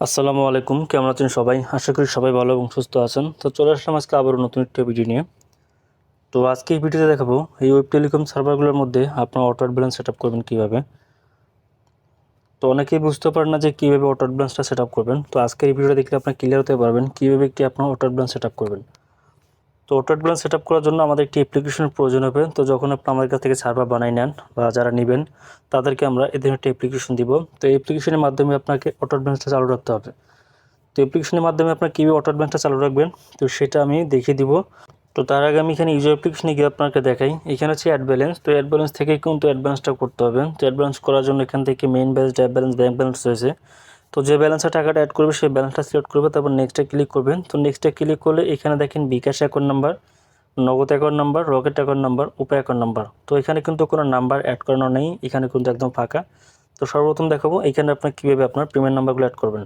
আসসালামু আলাইকুম, কেমন আছেন সবাই? আশা করি সবাই ভালো এবং সুস্থ আছেন। তো চলে আসলাম আজকে আবারও নতুন একটি ভিডিও নিয়ে। তো আজকে এই ভিডিওতে দেখাবো, এই ওয়েব টেলিকম সার্ভারগুলোর মধ্যে আপনার অটো ব্যালেন্স সেট করবেন কীভাবে। তো অনেকেই বুঝতে পারেন না যে কীভাবে অটো ব্যালেন্সটা সেট করবেন। তো আজকের এই ভিডিওটা দেখলে আপনার ক্লিয়ার হতে পারবেন কীভাবে কি আপনার অটো ব্যালেন্স সেট করবেন। তো অটো ব্যালেন্স সেট করার জন্য আমাদের একটি অ্যাপ্লিকেশনের প্রয়োজন হবে। তো যখন আপনি আমাদের কাছ থেকে সার্ভার বানাই নেন বা যারা নেবেন, তাদেরকে আমরা এদের একটা অ্যাপ্লিকেশন দিব। তো এই অ্যাপ্লিকেশনের মাধ্যমে আপনাকে অটো ব্যালেন্সটা চালু রাখতে হবে। তো অ্যাপ্লিকেশনের মাধ্যমে আপনার কীভাবে অটো ব্যালেন্সটা চালু রাখবেন, তো সেটা আমি দেখিয়ে দিব। তো তার আগে আমি এখানে ইউজার অ্যাপ্লিকেশনে গিয়ে আপনাকে দেখাই। এখানে হচ্ছে অ্যাড ব্যালেন্স তো অ্যাড ব্যালেন্স থেকে কিন্তু অ্যাড ব্যালেন্সটা করতে হবে। তো অ্যাড ব্যালেন্স করার জন্য এখান থেকে মেইন ব্যালেন্স ড্যাব ব্যালেন্স ব্যাঙ্ক ব্যালেন্স রয়েছে। তো যে ব্যালেন্সে টাকাটা অ্যাড করবে, সেই ব্যালেন্সটা সিলেক্ট করবে, তারপর নেক্সটে ক্লিক করবেন তো নেক্সটে ক্লিক করলে এখানে দেখেন bKash account number Nagad account number Rocket account number Upay account number তো এখানে কিন্তু কোনো নাম্বার অ্যাড করানো নেই, এখানে কিন্তু একদম ফাঁকা। তো সর্বপ্রথম দেখাবো, এখানে আপনার কীভাবে আপনার পেমেন্ট নাম্বারগুলো অ্যাড করবেন।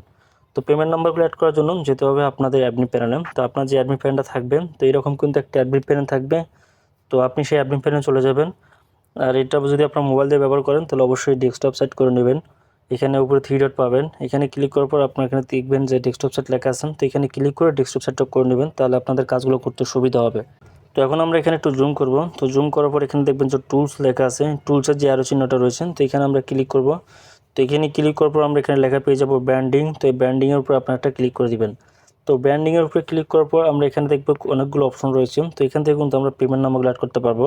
তো পেমেন্ট নাম্বারগুলো অ্যাড করার জন্য যেতে হবে আপনাদের অ্যাডমিন প্যানেলে তো আপনার যে অ্যাডমিন প্যানেলটা থাকবে, তো এরকম কিন্তু একটা অ্যাডমিন প্যানেল থাকবে। তো আপনি সেই অ্যাডমিন প্যানেলে চলে যাবেন। আর এটা যদি আপনার মোবাইল দিয়ে ব্যবহার করেন, তাহলে অবশ্যই ডেস্কটপ সেট করে নেবেন। এখানে উপরে থ্রি ডট পাবেন। এখানে ক্লিক করার পর আপনার এখানে দেখবেন যে ডেস্কটপ সেট লেখা আছেন তো এখানে ক্লিক করে ডেস্কটপ সেটটা করে নেবেন, তাহলে আপনাদের কাজগুলো করতে সুবিধা হবে। তো এখন আমরা এখানে একটু জুম করব। তো জুম করার পর এখানে দেখবেন যে টুলস লেখা আছে। টুলসের যে আরও চিহ্নটা রয়েছে, তো এখানে আমরা ক্লিক করব। তো এখানে ক্লিক করার পর আমরা এখানে লেখা পেয়ে যাব ব্র্যান্ডিং তো এই ব্র্যান্ডিংয়ের উপর আপনার একটা ক্লিক করে দিবেন। তো ব্র্যান্ডিংয়ের উপরে ক্লিক করার পর আমরা এখানে দেখব অনেকগুলো অপশন রয়েছে। তো এখান থেকে কিন্তু আমরা পেমেন্ট নাম্বারগুলো অ্যাড করতে পারব।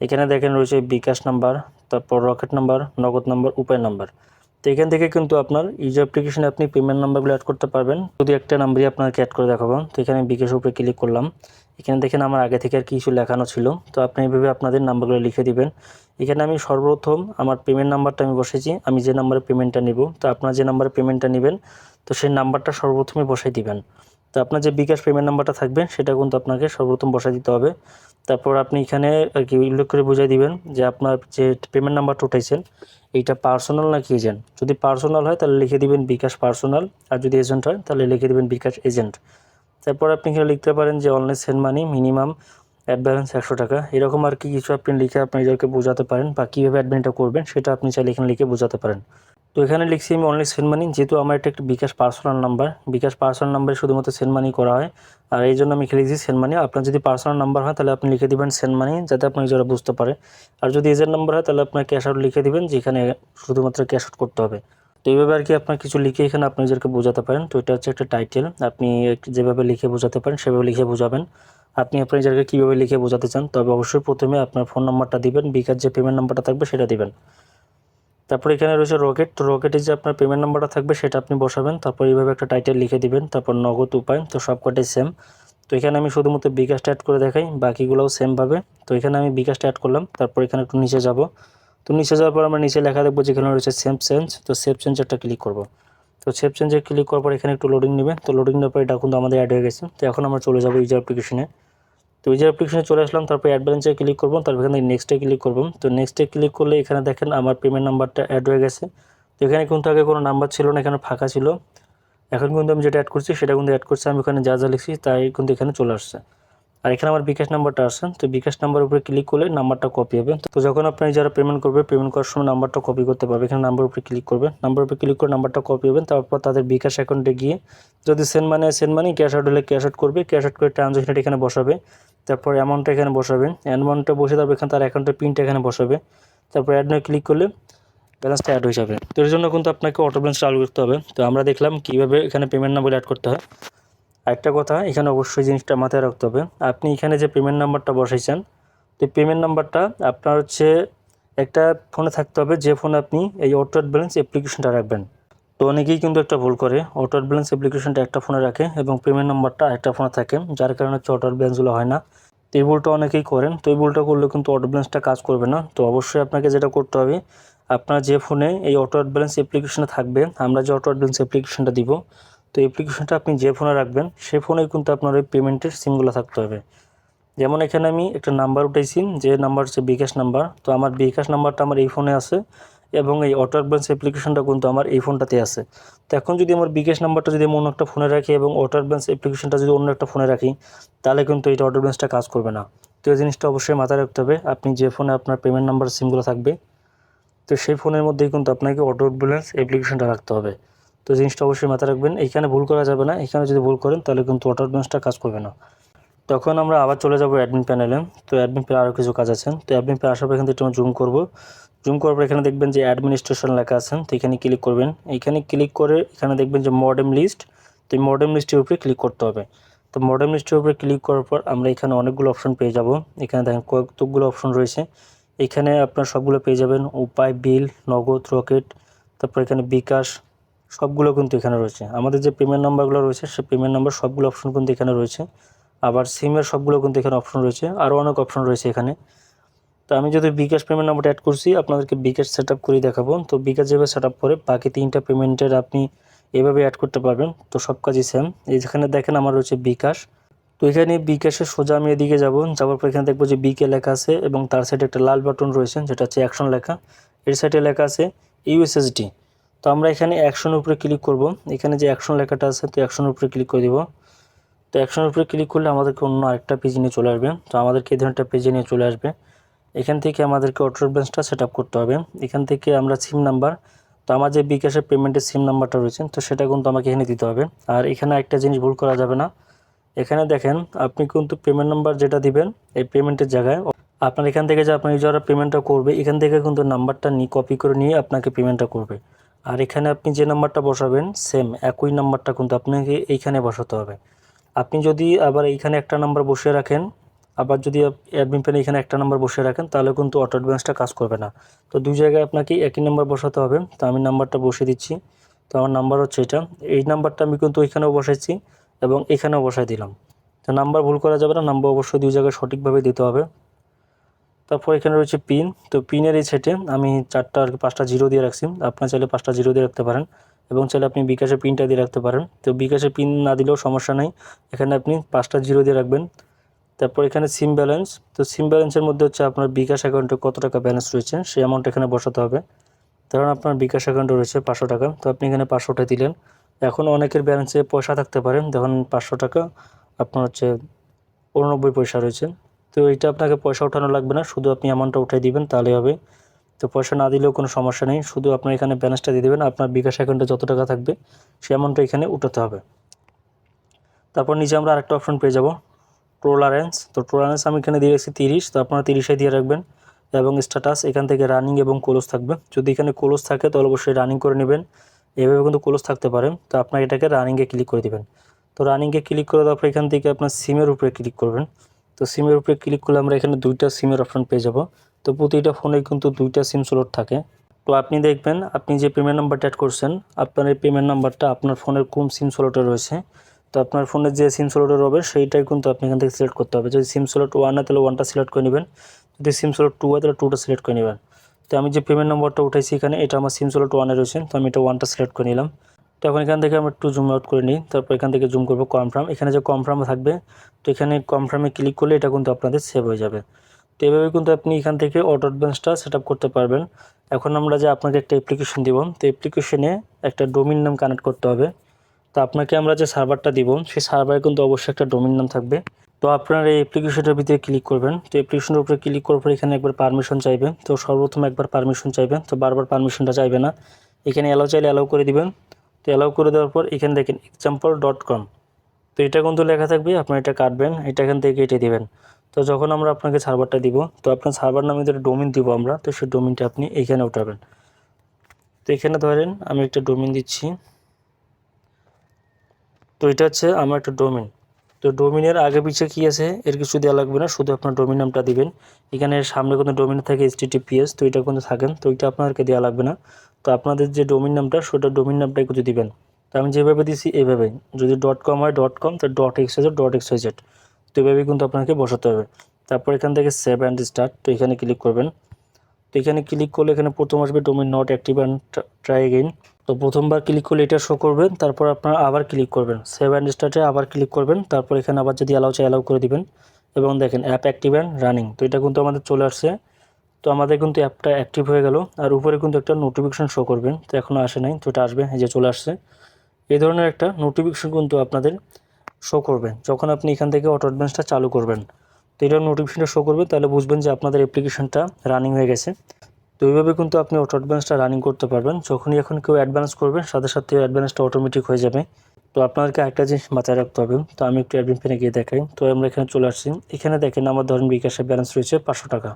এখানে দেখেন রয়েছে বিকাশ নাম্বার তারপর Rocket number Nagad number Upay number তো এখান থেকে কিন্তু আপনার ইউজার অ্যাপ্লিকেশনে আপনি পেমেন্ট নাম্বারগুলো অ্যাড করতে পারবেন। যদি একটা নাম্বারই আপনাকে অ্যাড করে দেখাবো, তো এখানে বিকাশের উপরে ক্লিক করলাম। এখানে দেখেন আমার আগে থেকে আর কিছু লেখানো ছিল। তো আপনি এইভাবে আপনাদের নাম্বারগুলো লিখে দিবেন। এখানে আমি সর্বপ্রথম আমার পেমেন্ট নাম্বারটা আমি বসেছি। আমি যে নাম্বারে পেমেন্টটা নিব, তো আপনার যে নাম্বারে পেমেন্টটা নেবেন, তো সেই নাম্বারটা সর্বপ্রথমে বসাই দিবেন। তো আপনার যে বিকাশ পেমেন্ট নাম্বারটা থাকবে, সেটা কিন্তু আপনাকে সর্বপ্রথম বসাই দিতে হবে। তারপর আপনি এখানে আর কি উল্লেখ করে বুঝাই দিবেন যে আপনার যে পেমেন্ট নাম্বারটা উঠাইছেন এইটা পার্সোনাল নাকি এজেন্ট যদি পার্সোনাল হয়, তাহলে লিখে দিবেন বিকাশ পার্সোনাল আর যদি এজেন্ট হয়, তাহলে লিখে দিবেন বিকাশ এজেন্ট তারপর আপনি এখানে লিখতে পারেন যে online send money minimum add balance একশো টাকা। এরকম আর কি কিছু আপনি লিখে আপনি নিজেকে বোঝাতে পারেন বা কীভাবে অ্যাডমিনটা করবেন, সেটা আপনি চাইলে এখানে লিখে বোঝাতে পারেন। তো এখানে লিখছি আমি অনলি সেন্ড মানি যেহেতু আমার এটা একটা bKash personal number bKash personal নাম্বারে শুধুমাত্র সেন্ড মানি করা হয়। আর এই জন্য আমি লিখে লিখছি সেন্ড মানি আপনার যদি পার্সোনাল নাম্বার হয়, তাহলে আপনি লিখে দিবেন সেন্ড মানি যাতে আপনি নিজেরা বুঝতে পারে। আর যদি এজেন্ট নাম্বার হয়, তাহলে আপনার ক্যাশ আউট লিখে দিবেন, যেখানে শুধুমাত্র ক্যাশ আউট করতে হবে। তো এইভাবে আর কি আপনার কিছু লিখে এখানে আপনি নিজেকে বোঝাতে পারেন। তো এটা হচ্ছে একটা টাইটেল আপনি যেভাবে লিখে বোঝাতে পারেন, সেভাবে লিখে বোঝাবেন। আপনি আপনার নিজেকে কীভাবে লিখে বোঝাতে চান, তবে অবশ্যই প্রথমে আপনার ফোন নাম্বারটা দিবেন, বিকাশ যে পেমেন্ট নাম্বারটা থাকবে, সেটা দিবেন। তারপর এখানে রয়েছে রকেট তো রকেটে যে আপনার পেমেন্ট নাম্বারটা থাকবে সেটা আপনি বসাবেন, তারপর এইভাবে একটা টাইটেল লিখে দিবেন, তারপর নগদ উপায়, তো সবকটাই সেম তো এখানে আমি শুধুমাত্র বিকাশটা অ্যাড করে দেখাই, বাকিগুলোও সেমভাবে তো এখানে আমি বিকাশটা অ্যাড করলাম, তারপর এখানে একটু নিচে যাব। তো নিচে যাওয়ার পর আমরা নিচে লেখা দেখব যেখানে রয়েছে সেম চেঞ্জ তো সেভ চেঞ্জ একটা ক্লিক করব। তো সেভ চেঞ্জে ক্লিক করার পর এখানে একটু লোডিং নেবে তো লোডিং নেওয়ার পর এটা কিন্তু আমাদের অ্যাড হয়ে গেছে। তো এখন আমরা চলে যাব ইউজার অ্যাপ্লিকেশনে তো ইউজার অ্যাপ্লিকেশনে চলে আসলাম, তারপর অ্যাড ব্যালেন্সে ক্লিক করব, তারপর এখানে নেক্সটে ক্লিক করব। তো নেক্সটে ক্লিক করলে এখানে দেখেন আমার পেমেন্ট নাম্বারটা অ্যাড হয়ে গেছে। তো এখানে কিন্তু আগে কোনো নাম্বার ছিল না, এখানে ফাঁকা ছিল। এখন কিন্তু আমি যেটা অ্যাড করছি, সেটা কিন্তু অ্যাড করছি, আমি ওখানে যা যা লিখছি তাই কিন্তু এখানে চলে আসছে। আর এখানে আমার বিকাশ নাম্বারটা আসছে তো বিকাশ নাম্বার উপরে ক্লিক করলে নাম্বারটা কপি হবে। তো যখন আপনি যারা পেমেন্ট করবে পেমেন্ট করার সময় নাম্বারটা কপি করতে পারবে। এখানে নাম্বার উপরে ক্লিক করবে। নাম্বার উপরে ক্লিক করে নাম্বারটা কপি হবে, তারপর তাদের বিকাশ অ্যাকাউন্টে গিয়ে যদি সেন্ড মানে সেন্ড মানি ক্যাশ আউট হলে ক্যাশ আউট করবে। ক্যাশ আউট করে ট্রানজ্যাকশনটা এখানে বসাবে। তারপর অ্যামাউন্টটা এখানে বসাবে। অ্যামাউন্টটা বসে তারপর এখানে তার অ্যাকাউন্টের পিনটা এখানে বসাবে। তারপর অ্যাড নয় ক্লিক করলে ব্যালেন্সটা অ্যাড হয়ে যাবে। তো এর জন্য কিন্তু আপনাকে অটো ব্যালেন্স চালু করতে হবে। তো আমরা দেখলাম কীভাবে এখানে পেমেন্ট নাম্বার অ্যাড করতে হয়। আরেকটা কথা, এখানে অবশ্যই জিনিসটা মাথায় রাখতে হবে। আপনি এখানে যে পেমেন্ট নাম্বারটা বসাইছেন, তো পেমেন্ট নাম্বারটা আপনার হচ্ছে একটা ফোনে থাকতে হবে, যে ফোনে আপনি এই অটো ব্যালেন্স অ্যাপ্লিকেশনটা রাখবেন। তো অনেকেই কিন্তু একটা ভুল করে অটো ব্যালেন্স অ্যাপ্লিকেশনটা একটা ফোনে রাখে এবং পেমেন্ট নাম্বারটা একটা ফোনে থাকে, যার কারণে হচ্ছে অটো ব্যালেন্সগুলো হয় না। তো এই ভুলটা অনেকেই করেন, তো এই ভুলটা করলে কিন্তু অটো ব্যালেন্সটা কাজ করবে না। তো অবশ্যই আপনাকে যেটা করতে হবে, আপনার যে ফোনে এই অটো ব্যালেন্স অ্যাপ্লিকেশনটা থাকবে, আমরা যে অটো ব্যালেন্স অ্যাপ্লিকেশনটা দিব তো অ্যাপ্লিকেশনটা আপনি যে ফোনে রাখবেন, সে ফোনে কিন্তু আপনার ওই পেমেন্টের সিমগুলো থাকতে হবে। যেমন এখানে আমি একটা নাম্বার উঠাইছি, যে নাম্বার হচ্ছে বিকাশ নাম্বার তো আমার বিকাশ নাম্বারটা আমার এই ফোনে আছে এবং এই অটো ব্যালেন্স অ্যাপ্লিকেশনটা কিন্তু আমার এই ফোনটাতে আছে। তো এখন যদি আমার বিকাশ নাম্বারটা যদি আমি অন্য একটা ফোনে রাখি এবং অটো ব্যালেন্স অ্যাপ্লিকেশনটা যদি অন্য একটা ফোনে রাখি, তাহলে কিন্তু এই অটো ব্যালেন্সটা কাজ করবে না। তো এই জিনিসটা অবশ্যই মাথায় রাখতে হবে, আপনি যে ফোনে আপনার পেমেন্ট নাম্বার সিমগুলো থাকবে, তো সেই ফোনের মধ্যেই কিন্তু আপনাকে অটো ব্যালেন্স অ্যাপ্লিকেশনটা রাখতে হবে। তো জিনিসটা অবশ্যই মাথায় রাখবেন এখানে ভুল করা যাবে না এখানে যদি ভুল করেন তাহলে কিন্তু ওয়াটার ব্যালেন্সটা কাজ করবে না। তখন আমরা আবার চলে যাব অ্যাডমিন প্যানেলে তো অ্যাডমিন প্যানেলে আরও কিছু কাজ আছে। তো অ্যাডমিন প্যানেল আসার পর এখান থেকে একটু জুম করব। জুম করার পর এখানে দেখবেন যে অ্যাডমিনিস্ট্রেশন লেখা আছে। তো এখানে ক্লিক করবেন। এখানে ক্লিক করে এখানে দেখবেন যে মডেম লিস্ট তো এই মডেম লিস্টের উপরে ক্লিক করতে হবে। তো মডেম লিস্টের উপরে ক্লিক করার পর আমরা এখানে অনেকগুলো অপশন পেয়ে যাব। এখানে দেখেন কয়েকগুলো অপশন রয়েছে। এখানে আপনার সবগুলো পেয়ে যাবেন। উপায় বিল নগদ রকেট তারপর এখানে বিকাশ সবগুলো কিন্তু এখানে রয়েছে। আমাদের যে পেমেন্ট নাম্বারগুলো রয়েছে, সে পেমেন্ট নাম্বার সবগুলো অপশন কিন্তু এখানে রয়েছে। আবার সিমের সবগুলো কিন্তু এখানে অপশন রয়েছে। আরও অনেক অপশন রয়েছে এখানে। তো আমি যদি বিকাশ পেমেন্ট নাম্বারটা অ্যাড করছি, আপনাদেরকে বিকাশ সেট আপ করে দেখাবো। তো বিকাশ যেভাবে সেট আপ করে, বাকি তিনটা পেমেন্টের আপনি এভাবে অ্যাড করতে পারবেন। তো সব কাজই সেম যেখানে দেখেন আমার রয়েছে বিকাশ। তো এখানে বিকাশের সোজা আমি এদিকে যাব। যাওয়ার পর এখানে দেখব যে বিকে লেখা আছে এবং তার সাইডে একটা লাল বাটন রয়েছে, যেটা হচ্ছে অ্যাকশন লেখা। এর সাইডে লেখা আছে ইউএসএসডি তো আমরা এখানে অ্যাকশনের উপরে ক্লিক করব। এখানে যে অ্যাকশন লেখাটা আছে, তো অ্যাকশনের উপরে ক্লিক করে দিব। তো অ্যাকশনের উপরে ক্লিক করলে আমাদেরকে অন্য আরেকটা পেজ নিয়ে চলে আসবে। তো আমাদেরকে এই ধরনের পেজে নিয়ে চলে আসবে। এখান থেকে আমাদেরকে অটো ব্যালেন্সটা সেট করতে হবে। এখান থেকে আমরা সিম নাম্বার তো আমার যে বিকাশের পেমেন্টের সিম নাম্বারটা রয়েছে, তো সেটা কিন্তু আমাকে এখানে দিতে হবে। আর এখানে একটা জিনিস ভুল করা যাবে না। এখানে দেখেন, আপনি কিন্তু পেমেন্ট নাম্বার যেটা দিবেন, এই পেমেন্টের জায়গায় আপনার এখান থেকে যে আপনার যারা পেমেন্টটা করবে, এখান থেকে কিন্তু নাম্বারটা নিয়ে কপি করে নিয়ে আপনাকে পেমেন্টটা করবে। আর এখানে আপনি যে নাম্বারটা বসাবেন সেম একই নাম্বারটা কিন্তু আপনাকে এইখানে বসাতে হবে। আপনি যদি আবার এইখানে একটা নাম্বার বসিয়ে রাখেন, আবার যদি অ্যাডমিন প্যানে এখানে একটা নাম্বার বসিয়ে রাখেন, তাহলে কিন্তু অটো অ্যাডভান্সটা কাজ করবে না। তো দুই জায়গায় আপনাকে একই নাম্বার বসাতে হবে। তো আমি নাম্বারটা বসিয়ে দিচ্ছি। তো আমার নাম্বার হচ্ছে এটা। এই নাম্বারটা আমি কিন্তু ওইখানেও বসাইছি এবং এখানেও বসাই দিলাম। তো নাম্বার ভুল করা যাবে না, নাম্বার অবশ্যই দুই জায়গায় সঠিকভাবে দিতে হবে। তারপর এখানে রয়েছে পিন তো পিনের এই সেটে আমি চারটা আর পাঁচটা জিরো দিয়ে রাখছি। আপনার চাইলে পাঁচটা জিরো দিয়ে রাখতে পারেন এবং চাইলে আপনি বিকাশের পিনটা দিয়ে রাখতে পারেন। তো বিকাশের পিন না দিলেও সমস্যা নেই। এখানে আপনি পাঁচটা জিরো দিয়ে রাখবেন। তারপর এখানে সিম ব্যালেন্স তো সিম ব্যালেন্সের মধ্যে হচ্ছে আপনার বিকাশ অ্যাকাউন্টে কত টাকা ব্যালেন্স রয়েছে? সেই অ্যামাউন্ট এখানে বসাতে হবে। ধরুন আপনার বিকাশ অ্যাকাউন্টে রয়েছে পাঁচশো টাকা। তো আপনি এখানে পাঁচশোটা দিলেন। এখন অনেকের ব্যালেন্সে পয়সা থাকতে পারে। দেখুন পাঁচশো টাকা, আপনার হচ্ছে উননব্বই পয়সা রয়েছে। তো এইটা আপনাকে পয়সা ওঠানো লাগবে না, শুধু আপনি অ্যামাউন্টটা উঠিয়ে দিবেন তাহলে হবে। তো পয়সা না দিলেও কোনো সমস্যা নেই, শুধু আপনার এখানে ব্যালেন্সটা দিয়ে দেবেন, আপনার বিকাশ অ্যাকাউন্টে যত টাকা থাকবে, সেই অ্যামাউন্টটা এখানে উঠাতে হবে। তারপর নিচে আমরা আরেকটা অপশন পেয়ে যাব ট্রোলারেন্স তো ট্রোলারেন্স আমি এখানে দিয়ে রেখেছি তিরিশ, তো আপনারা তিরিশে দিয়ে রাখবেন, এবং স্ট্যাটাস এখান থেকে রানিং এবং ক্লোজ থাকবে। যদি এখানে ক্লোজ থাকে, তাহলে অবশ্যই রানিং করে নেবেন। এভাবে কিন্তু ক্লোজ থাকতে পারে, তো আপনার এটাকে রানিংয়ে ক্লিক করে দেবেন। তো রানিংয়ে ক্লিক করে তারপর এখান থেকে আপনার সিমের উপরে ক্লিক করবেন। তো সিমের উপরে ক্লিক করলে আমরা এখানে দুইটা সিমের অপশন পেয়ে যাব। তো প্রতিটা ফোনে কিন্তু দুইটা সিম স্লট থাকে। তো আপনি দেখবেন, আপনি যে পেমেন্ট নাম্বারটা অ্যাড করছেন, আপনার এই পেমেন্ট নাম্বারটা আপনার ফোনের কোন সিম স্লটে রয়েছে? তো আপনার ফোনের যে সিম স্লটে রবে, সেইটাই কিন্তু আপনি এখান থেকে সিলেক্ট করতে হবে। যদি সিম স্লট ওয়ান হয় তাহলে ওয়ানটা সিলেক্ট করে নেবেন। যদি সিম স্লট টু হয় তাহলে টুটা সিলেক্ট করে নেবেন। তো আমি যে পেমেন্ট নম্বরটা উঠাইছি এখানে, এটা আমার সিম স্লট ওয়ানে রয়েছে। তো আমি এটা ওয়ানটা সিলেক্ট করে নিলাম। তো এখন এখান থেকে আমরা একটু জুম আউট করে নিই। তারপর এখান থেকে জুম করব কনফার্ম এখানে যে কনফার্ম থাকবে, তো এখানে কনফার্মে ক্লিক করলে এটা কিন্তু আপনাদের সেভ হয়ে যাবে। তো এভাবে কিন্তু আপনি এখান থেকে অটো অ্যাডভান্সটা সেট করতে পারবেন। এখন আমরা যে আপনাকে একটা অ্যাপ্লিকেশন দিব, তো অ্যাপ্লিকেশনে একটা ডোমিন নাম কানেক্ট করতে হবে। তো আপনাকে আমরা যে সার্ভারটা দিব, সেই সার্ভারে কিন্তু অবশ্যই একটা ডোমিন নাম থাকবে। তো আপনার এই অ্যাপ্লিকেশনটার ভিতরে ক্লিক করবেন। তো অ্যাপ্লিকেশনের উপরে ক্লিক করার পর এখানে একবার পারমিশন চাইবে। তো সর্বপ্রথম একবার পারমিশন চাইবে। তো বারবার পারমিশনটা চাইবে না। এখানে অ্যালাউ চাইলে অ্যালাউ করে দিবেন। তো অ্যালাউ করে দেওয়ার পর এখানে দেখেন এক্সাম্পল ডট কম তো এটা কিন্তু লেখা থাকবে আপনার এটা কাটবেন, এটা এখান থেকে কেটে দেবেন। তো যখন আমরা আপনাকে সার্ভারটা দিব, তো আপনার সার্ভার নামে যেটা ডোমিন দিব আমরা, তো সেই ডোমিনটা আপনি এইখানে উঠাবেন। তো এখানে ধরেন আমি একটা ডোমিন দিচ্ছি। তো এটা হচ্ছে আমার একটা ডোমিন তো ডোমিনের আগে পিছিয়ে কী আছে? এর কিছু দেওয়া লাগবে না, শুধু আপনার ডোমিন নামটা দিবেন। এখানে সামনে কোনো ডোমিন থাকে টিপিএস তো এটা কোনো থাকেন, তো ওইটা আপনাদেরকে দেওয়া লাগবে না। তো আপনাদের যে ডোমিন নামটা সেটা ডোমিন নামটা একটু দিবেন তো আমি যেভাবে দিছি এইভাবেই যদি ডট কম হয় ডট কম তো dot X YZ dot X YZ তো এভাবেই কিন্তু আপনাকে বসাতে হবে। তারপর এখান থেকে সেভ অ্যান্ড স্টার্ট তো এখানে ক্লিক করবেন। তো এখানে ক্লিক করলে এখানে প্রথম আসবে domain not active and try again তো প্রথমবার ক্লিক করলে এটা শো করবেন, তারপর আপনারা আবার ক্লিক করবেন। সেভ অ্যান্ড স্টার্টে আবার ক্লিক করবেন, তারপর এখানে আবার যদি অ্যালাউ চাই অ্যালাউ করে দিবেন। এবং দেখেন অ্যাপ অ্যাক্টিভ অ্যান্ড রানিং তো এটা কিন্তু আমাদের চলে আসছে। তো আমাদের কিন্তু অ্যাপটা অ্যাক্টিভ হয়ে গেল। আর উপরে কিন্তু একটা নোটিফিকেশন শো করবেন। তো এখনও আসে নাই, তো এটা আসবে, এই যে চলে আসছে। এই ধরনের একটা নোটিফিকেশন কিন্তু আপনাদের শো করবে, যখন আপনি এখান থেকে অটো অ্যাডভান্সটা চালু করবেন। তো এটা নোটিফিকেশনটা শো করবে, তাহলে বুঝবেন যে আপনাদের অ্যাপ্লিকেশনটা রানিং হয়ে গেছে। তো এইভাবে কিন্তু আপনি অটো অ্যাডভান্সটা রানিং করতে পারবেন। যখনই এখন কেউ অ্যাডভান্স করবেন, সাথে সাথে অ্যাডভান্সটা অটোমেটিক হয়ে যাবে। তো আপনাদেরকে একটা জিনিস মাথায় রাখতে হবে। তো আমি একটু অ্যাডমিন পেনে গিয়ে দেখাই। তো আমরা এখানে চলে আসছি। এখানে দেখেন আমার ধরেন বিকাশের ব্যালেন্স রয়েছে পাঁচশো টাকা।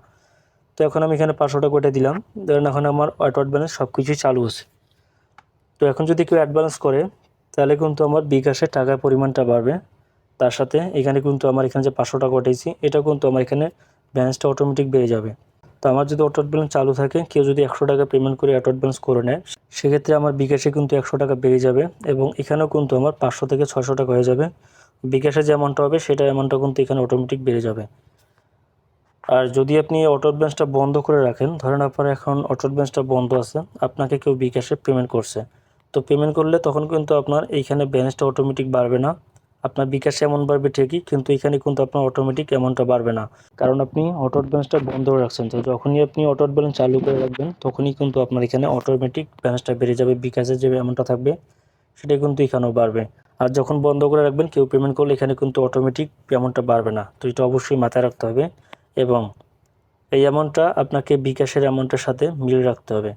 তো এখন আমি এখানে পাঁচশো টাকা ওটা দিলাম। ধরেন এখন আমার অটো ব্যালেন্স সব কিছুই চালু আছে তো এখন যদি কেউ অ্যাডভান্স করে, তাহলে কিন্তু আমার বিকাশের টাকার পরিমাণটা বাড়বে। তার সাথে এখানে কিন্তু আমার এখানে যে পাঁচশো টাকা উঠেছি এটা কিন্তু আমার এখানে ব্যালেন্সটা অটোমেটিক বেড়ে যাবে। তো আমার যদি অটো ব্যালেন্স চালু থাকে, কেউ যদি একশো টাকা পেমেন্ট করে অটো ব্যালেন্স করে নেয়, সেক্ষেত্রে আমার বিকাশে কিন্তু একশো টাকা বেড়ে যাবে এবং এখানেও কিন্তু আমার পাঁচশো থেকে ছশো টাকা হয়ে যাবে। বিকাশে যে অ্যামাউন্টটা হবে সেটা অ্যামাউন্টটা কিন্তু এখানে অটোমেটিক বেড়ে যাবে। আর যদি আপনি অটো ব্যালেন্সটা বন্ধ করে রাখেন, ধরেন আপনার এখন অটো ব্যালেন্সটা বন্ধ আছে, আপনাকে কেউ বিকাশে পেমেন্ট করছে। তো পেমেন্ট করলে তখন কিন্তু আপনার এইখানে ব্যালেন্সটা অটোমেটিক বাড়বে না। আপনার বিকাশে এমন বাড়বে ঠিকই, কিন্তু এখানে কিন্তু আপনার অটোমেটিক অ্যামাউন্টটা বাড়বে না। কারণ আপনি অটো বন্ধ করে রাখছেন। তো যখনই আপনি অটো ব্যালেন্স চালু করে রাখবেন, তখনই কিন্তু আপনার এখানে অটোমেটিক ব্যালেন্সটা বেড়ে যাবে, বিকাশের যে অ্যামাউন্টটা থাকবে, সেটা কিন্তু এখানেও বাড়বে। আর যখন বন্ধ করে রাখবেন, কেউ পেমেন্ট করলে এখানে কিন্তু অটোমেটিক অ্যামাউন্টটা বাড়বে না। তো এটা অবশ্যই মাথায় রাখতে হবে। এবং এই অ্যামাউন্টটা আপনাকে বিকাশের অ্যামাউন্টের সাথে মিল রাখতে হবে।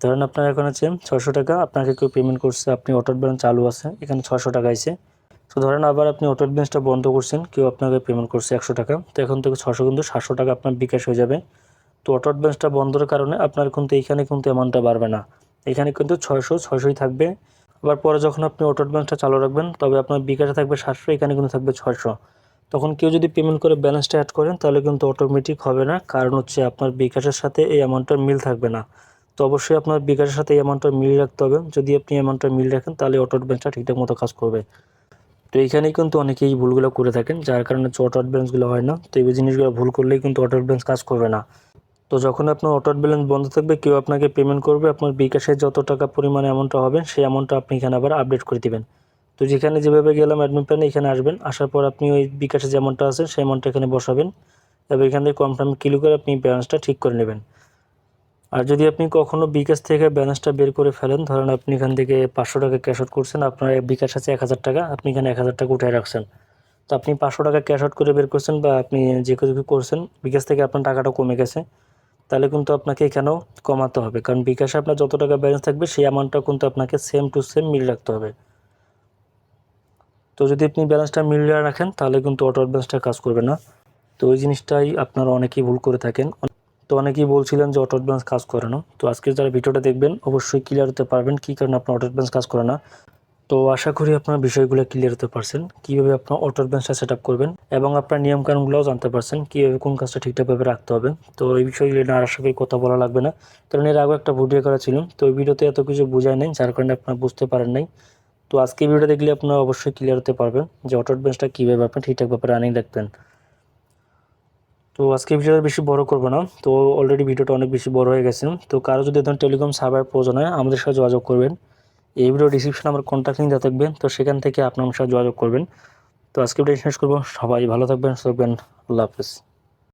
ধরেন আপনার এখন আছে ছশো টাকা, আপনাকে কেউ পেমেন্ট করছে, আপনি অটো ব্যালেন্স চালু আছে এখানে ছশো টাকা আছে তো ধরেন আবার আপনি অটো ব্যালেন্সটা বন্ধ করছেন, কেউ আপনাকে পেমেন্ট করছে একশো টাকা, তো এখন থেকে ছশো কিন্তু সাতশো টাকা আপনার বিকাশ হয়ে যাবে। তো অটো ব্যালেন্সটা বন্ধের কারণে আপনার কিন্তু এইখানে কিন্তু অ্যামাউন্টটা বাড়বে না। এখানে কিন্তু ছয়শো, ছয়শোই থাকবে। আবার পরে যখন আপনি অটো ব্যালেন্সটা চালু রাখবেন, তবে আপনার বিকাশে থাকবে সাতশো, এখানে কিন্তু থাকবে ছয়শো। তখন কেউ যদি পেমেন্ট করে ব্যালেন্সটা অ্যাড করেন, তাহলে কিন্তু অটোমেটিক হবে না। কারণ হচ্ছে আপনার বিকাশের সাথে এই অ্যামাউন্টটা মিল থাকবে না। তো অবশ্যই আপনার বিকাশের সাথে এই অ্যামাউন্টটা মিল রাখতে হবে। যদি আপনি অ্যামাউন্টটা মিল রাখেন, তাহলে অটো ব্যালেন্সটা ঠিকঠাক মতো কাজ করবে। তো এইখানেই কিন্তু অনেকেই ভুলগুলো করে থাকেন, যার কারণে হচ্ছে অটো ব্যালেন্সগুলো হয় না। তো এই জিনিসগুলো ভুল করলেই কিন্তু অটো ব্যালেন্স কাজ করবে না। তো যখন আপনার অটো ব্যালেন্স বন্ধ থাকবে, কেউ আপনাকে পেমেন্ট করবে, আপনার বিকাশের যত টাকা পরিমাণ অ্যামাউন্টটা হবে, সেই অ্যামাউন্টটা আপনি এখানে আবার আপডেট করে দিবেন। তো যেখানে যেভাবে গেলাম অ্যাডমিট প্ল্যানে এখানে আসবেন। আসার পর আপনি ওই বিকাশে যে অ্যামাউন্টটা আছে, সেই অ্যামাউন্টটা এখানে বসাবেন। এবার এখান থেকে কনফার্ম ক্লিক করে আপনি ব্যালেন্সটা ঠিক করে নেবেন। আর যদি আপনি কখনো বিকাশ থেকে ব্যালেন্সটা বের করে ফেলেন, ধরেন আপনি এখান থেকে পাঁচশো টাকা ক্যাশ আউট করছেন, আপনার বিকাশ আছে এক হাজার টাকা, আপনি এখানে এক হাজার টাকা উঠে রাখছেন। তো আপনি পাঁচশো টাকা ক্যাশ আউট করে বের করছেন বা আপনি যে কিছু করছেন, বিকাশ থেকে আপনার টাকাটা কমে গেছে, তাহলে কিন্তু আপনাকে এখানেও কমাতে হবে। কারণ বিকাশে আপনার যত টাকা ব্যালেন্স থাকবে, সেই অ্যামাউন্টটা কিন্তু আপনাকে সেম টু সেম মিল রাখতে হবে। তো যদি আপনি ব্যালেন্সটা মিলিয়ে রাখেন, তাহলে কিন্তু অটো ব্যালেন্সটা কাজ করবে না। তো ওই জিনিসটাই আপনারা অনেকেই ভুল করে থাকেন। তো অনেকেই বলছিলেন যে অটো ব্যালেন্স কাজ করে না। তো আজকে যারা ভিডিওটা দেখবেন, অবশ্যই ক্লিয়ার হতে পারবেন কী কারণে আপনার অটো ব্যালেন্স কাজ করে না। তো আশা করি আপনার বিষয়গুলো ক্লিয়ার হতে পারছেন। কীভাবে আপনার অটো ব্যালেন্সটা সেট আপ করবেন এবং আপনার নিয়মকানুনগুলোও জানতে পারছেন কীভাবে কোন কাজটা ঠিকঠাকভাবে রাখতে হবে। তো এই বিষয়গুলো আর আশা করি কথা বলা লাগবে না। কারণ এর আগে একটা ভিডিও করা ছিল। তো ওই ভিডিওতে এত কিছু বোঝায় নাই, যার কারণে আপনার বুঝতে পারেন নাই। তো আজকে ভিডিওটা দেখলে আপনারা অবশ্যই ক্লিয়ার হতে পারবেন যে অটো ব্যালেন্সটা কীভাবে আপনি ঠিকঠাকভাবে রানিং রাখবেন তো আজকে ভিডিওটা বেশি বড় করব না, তো অলরেডি ভিডিওটা অনেক বেশি বড় হয়ে গেছে। তো কারও যদি ধরুন টেলিকম সার্ভার প্রয়োজন হয়, আমাদের সাথে যোগাযোগ করবেন। এই ভিডিও ডিসক্রিপশনে আমার কন্ট্যাক্ট লিঙ্ক দেওয়া থাকবে, তো সেখান থেকে আপনার সাথে যোগাযোগ করবেন। তো আজকে ভিডিও শেষ করব, সবাই ভালো থাকবেন থাকবেন, আল্লাহ হাফিজ।